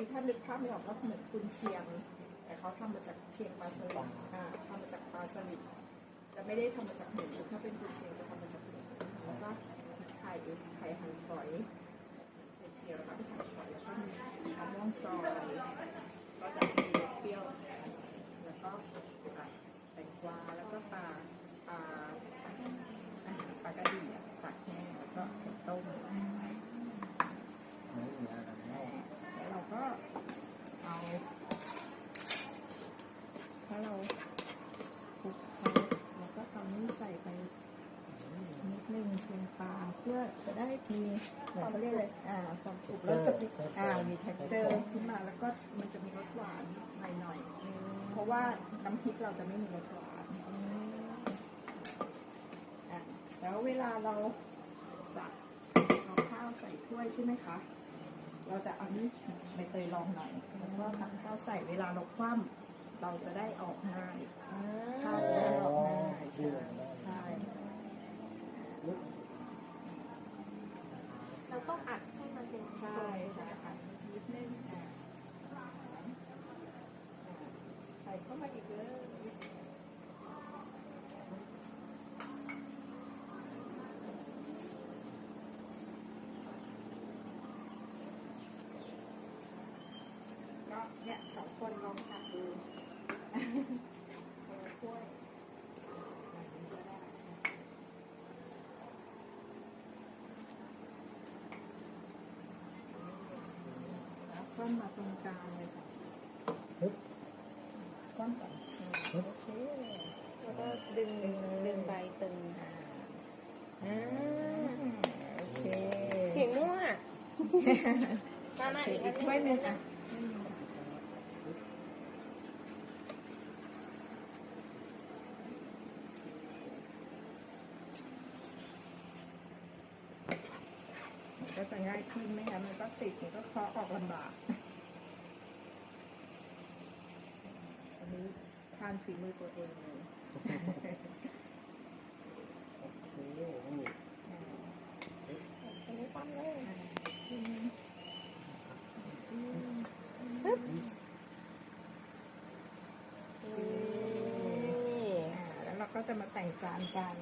คือถ้านึกภาพไม่ออกก็เหมือนกุนเชียง แต่เขาทำมาจากเชียงปลาสลิดอ่าทำมาจากปลาสลิดจะไม่ได้ทำมาจากหมูถ้าเป็นกุนเชียงจะทำมาจากหมูแล้วก็ไข่ไข่หั่นฝอยเคี่ยวแล้วก็หั่นฝอยแล้วก็มีมะม่วงซอยก็จะมีรสเปรี้ยว แล้วก็อะแตงกวาแล้วก็ปลาปลาอะปลากระดีอะตากแห้งแล้วก็ต้ม ไม่มีอะไรแน่ แล้วเราก็เอา ถ้าเราคลุกเขาแล้วก็เอานี่ใส่ไปนิดนึง เชียงปลาเพื่อจะได้มีเหมือนเขาเรียกเลยอ่าความกรุบแล้วจะมีอ่ามี texture ขึ้นมาแล้วก็มันจะมีรสหวานหน่อยๆเพราะว่าน้ำพริกเราจะไม่มีรสหวานอะแล้วเวลาเราจะเอาข้าวใส่ถ้วยใช่ไหมคะ เราจะเอานี้ใบเตยรองหน่อยแล้วก็ตักข้าวใส่เวลาเราคว่ำเราจะได้ออกง่ายข้าวจะได้ออกง่ายใช่ใช่ เราต้องอัดให้มันเป็น ใช่ใช่ค่ะนิดนึงอะใส่เข้า มาอีกเลยก็เนี่ยสองคนลองตักดูคนละถ้วยแบบนี้ก็ได้แล้วคว่ำมาตรงกลางเลยค่ะฮึบ คว่ำก่อนโอเคแล้วก็ดึงดึงใบตึงอ่าโอเคเก่งมากมามาเสร็อีจกอีอักนถ้วยหนึนึ่งงอะมันก็จะง่ายขึ้นไหมคะมันก็ติดมันก็เคาะออกลำบาก นี้ทานฝีมือตัวเองเลยโอเคนี่อ่าอันนี้ปั้มเลยอ่าอืมอืมนี่แล้วเราก็จะมาแต่งจานกัน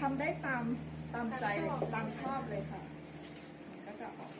ทำได้ตามตามใจตามชอบเลยค่ะ ก็จะออก